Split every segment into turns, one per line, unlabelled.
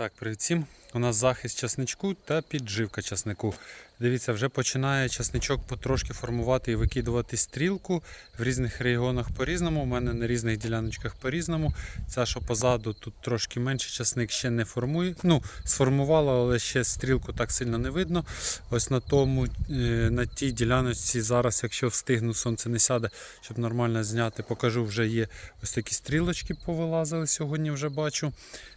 Так, привіт всім. У нас захист часничку та підживка часнику. Дивіться, вже починає часничок потрошки формувати і викидувати стрілку в різних регіонах по-різному. У мене на різних діляночках по-різному. Ця, що позаду, тут трошки менше часник ще не формує. Ну, сформувало, але ще стрілку так сильно не видно. Ось на тому, е, на тій діляночці зараз, якщо встигну, сонце не сяде, щоб нормально зняти, покажу, вже є ось такі стрілочки повилазили сьогодні, вже бачу.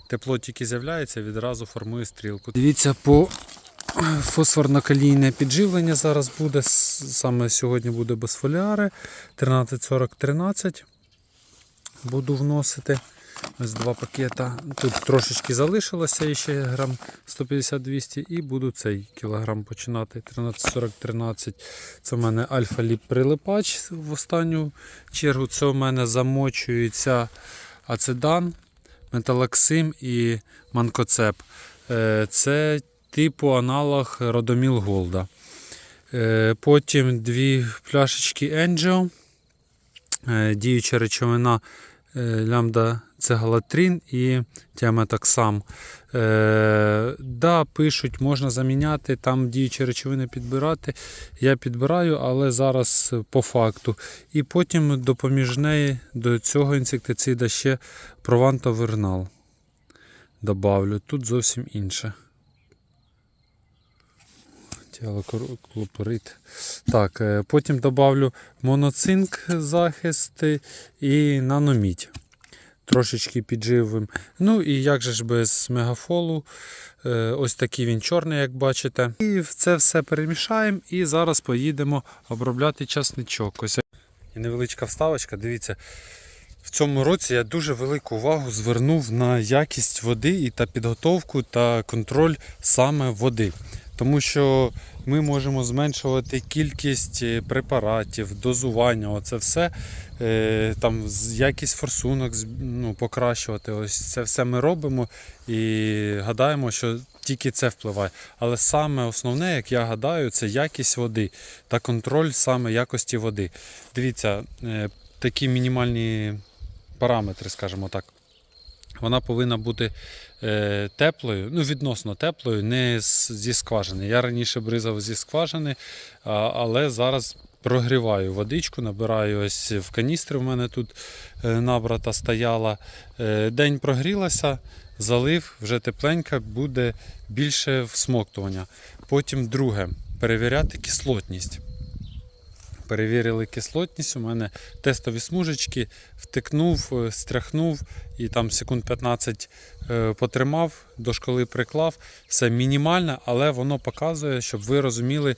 Тепло тільки з'являється, відразу формує стрілку. Дивіться, по фосфорно-калійне підживлення зараз буде. Саме сьогодні буде без фоліари 1340-13. Буду вносити. Ось два пакета. Тут трошечки залишилося ще грам 150-200 і буду цей кілограм починати. 1340-13. Це в мене альфа-ліп прилипач в останню чергу. Це у мене замочується ацедан, металаксим і манкоцеп. Е, Це типу аналог Родоміл Голда. Е, Потім дві пляшечки Angel. Е, Діюча речовина е, лямбда це галатрин і тіаметоксам. Да, пишуть, можна заміняти, там діючі речовини підбирати. Я підбираю, але зараз по факту. І потім допоміж неї до цього інсектицида ще провантовернал добавлю. Тут зовсім інше. Тіалоклопорит. Так, е, потім добавлю моноцинк захист і наномідь. Трошечки підживим. Ну і як же ж без мегафолу. Е, Ось такий він чорний, як бачите. І це все перемішаємо і зараз поїдемо обробляти часничок. Ось і невеличка вставочка. Дивіться, в цьому році я дуже велику увагу звернув на якість води і та підготовку та контроль саме води. Тому що ми можемо зменшувати кількість е, препаратів, дозування, оце все. Е, Там якість форсунок ну, покращувати. Ось це все ми робимо і гадаємо, що тільки це впливає. Але саме основне, як я гадаю, це якість води та контроль саме якості води. Дивіться, е, такі мінімальні параметри, скажімо так. Вона повинна бути е, теплою, ну відносно теплою, не зі скважини. Я раніше бризав зі скважини, але зараз прогріваю водичку, набираю ось в каністри. В мене тут е, набрата стояла. Е, день прогрілася, залив, вже тепленька, буде більше всмоктування. Потім друге перевіряти кислотність. Перевірили кислотність. У мене тестові смужечки, втикнув, е, стряхнув і там секунд 15 е, потримав, до шкали приклав. Все мінімальне, але воно показує, щоб ви розуміли,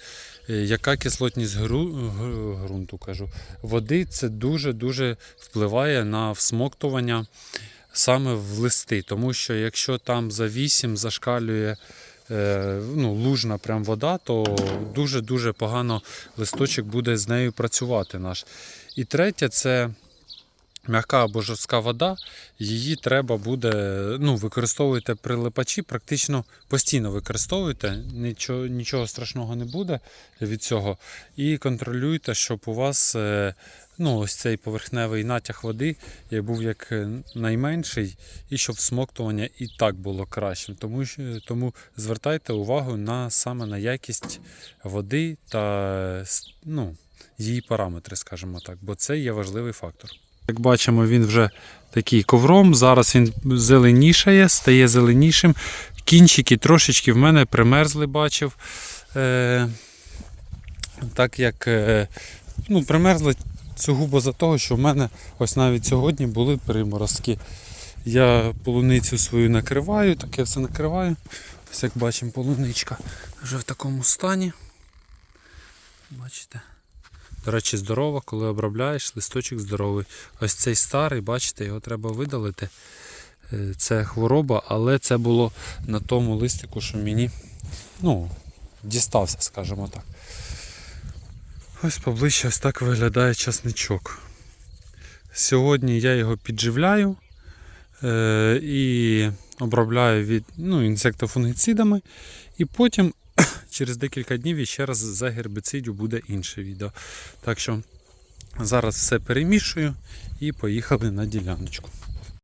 е, яка кислотність гру, г- ґрунту кажу. води. Це дуже-дуже впливає на всмоктування саме в листи. Тому що якщо там за 8 зашкалює ну, лужна прям вода, то дуже-дуже погано листочок буде з нею працювати наш. І третє це м'яка або жорстка вода. Її треба буде, ну, використовуйте прилипачі, практично постійно використовуйте, нічого, нічого страшного не буде від цього. І контролюйте, щоб у вас е, ну, ось цей поверхневий натяг води був як е, найменший, і щоб всмоктування і так було кращим. Тому, тому звертайте увагу на саме на якість води та е, ну, її параметри, скажімо так, бо це є важливий фактор. Як бачимо, він вже такий ковром. Зараз він зеленішає, стає зеленішим. Кінчики трошечки в мене примерзли, бачив. Е, так як е, ну, примерзли сугубо за того, що в мене ось навіть сьогодні були приморозки. Я полуницю свою накриваю, таке все накриваю. Ось як бачимо, полуничка вже в такому стані. Бачите? До речі, здорова, коли обробляєш, листочок здоровий. Ось цей старий, бачите, його треба видалити. Е, Це хвороба, але це було на тому листику, що мені ну, дістався, скажімо так. Ось поближче ось так виглядає часничок. Сьогодні я його підживляю е, і обробляю від ну, інсектофунгіцидами. І потім через декілька днів іще раз за гербіцидів буде інше відео. Так що зараз все перемішую і поїхали на діляночку.